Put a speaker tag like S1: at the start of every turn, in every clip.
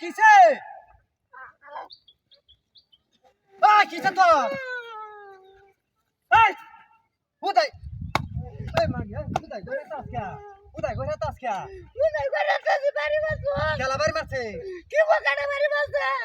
S1: কিসে? আ কিসে তো এই উদয় এই মাগি উদয় গোরে তাস কে? উদয় গোরে তাস কে?
S2: মুই করে তো বাড়ি বসবো।
S1: খেলা বাড়ি মারছে।
S2: কি বাড়ি
S1: হ্যাঁ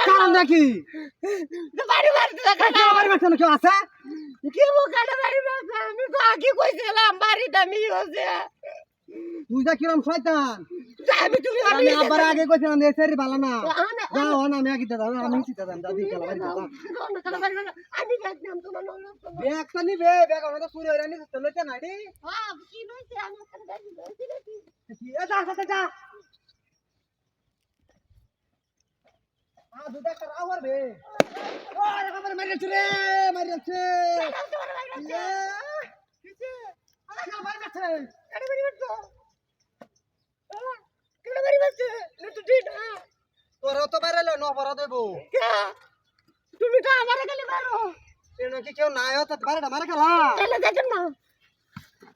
S1: কারণ নাকি?
S2: বাড়ি বাড়ি দেখা
S1: খেলা বাড়ি মারছে না কেউ আছে?
S2: কি মুখাটা বাড়ি বাড়ি আমি তো আগে কইছিলাম বাড়ি দামি হচ্ছে
S1: তুই যা কিরম শয়তান?
S2: আমি তুমি
S1: আমি আবার আগে কইছিলাম যে সেরি ভালো না। যাও না। আমি আগে দাদা আমি চিন্তা দাম দাদি খেলা বাড়ি
S2: আমি দেখলাম তোমার
S1: ব্যাগ তো নিবে ব্যাগ আমাদের চুরি হইরা নি তো লইতে নাই রে।
S2: হ্যাঁ কি নইছে আমি গাড়ি ধরছি নাকি
S1: যা যা আ দুটা কর আওয়ার বে ও রে কবর মারিছে রে মারিছে ইয়ে খেলা বাড়ি মারছে
S2: গাড়ি বাড়ি বাড়ছে গাড়ি বাড়ি বাড়ছে তো ঠিক না
S1: তোরা তো? বাইরে লো ন পড়া দেবো
S2: তুমি তো আমার গালি মারো।
S1: এনো কি কেউ নাই হতো বাইরে মারে খেলা।
S2: তাহলে দেখেন না।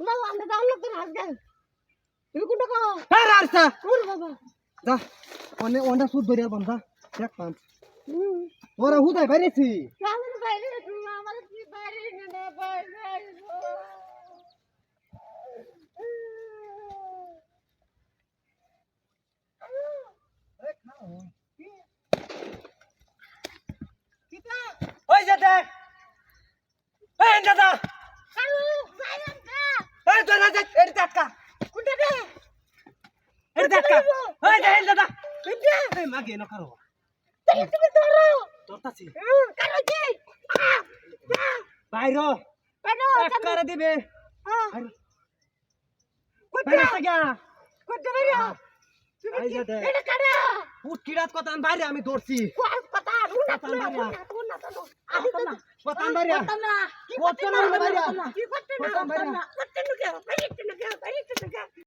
S2: না আমরা দাম লোক তো আজকে তুমি কোনটা কও?
S1: হ্যাঁ রাস্তা।
S2: কোন বাবা।
S1: যা অনে অন্ডা সুদ ধরিয়া বন্ধা। দেখ পান
S2: হুম
S1: ওরা হুদাই বাইরেছি।
S2: কেমন বাইরে তুমি কি বাইরে না বাইরে
S1: ওই যে দেখ। এই দাদা। এই দাদা দেখ এর টাকা
S2: কোনটা রে
S1: এর টাকা ওই যে দাদা। এই মাগে ন করো?
S2: তাহলে তুমি ধরো।
S1: তোরতাছি
S2: কারও কি?
S1: বাইরো কারও করে দিবে।
S2: কোনটা
S1: বাইরে থাকা
S2: কোনটা বাইরে
S1: এই
S2: এটা কারা?
S1: উঠ কিরাত কথা আমি বাইরে আমি ধরছি।
S2: কথা রুনা
S1: কথা বাইরে।
S2: রুনা তো আমি তো
S1: কথা। বাইরে।
S2: কথা না কি
S1: কথা
S2: করতে
S1: বাইরে।
S2: না কি করতে না
S1: কথা বাইরে।
S2: করতে না বাইরে না না কে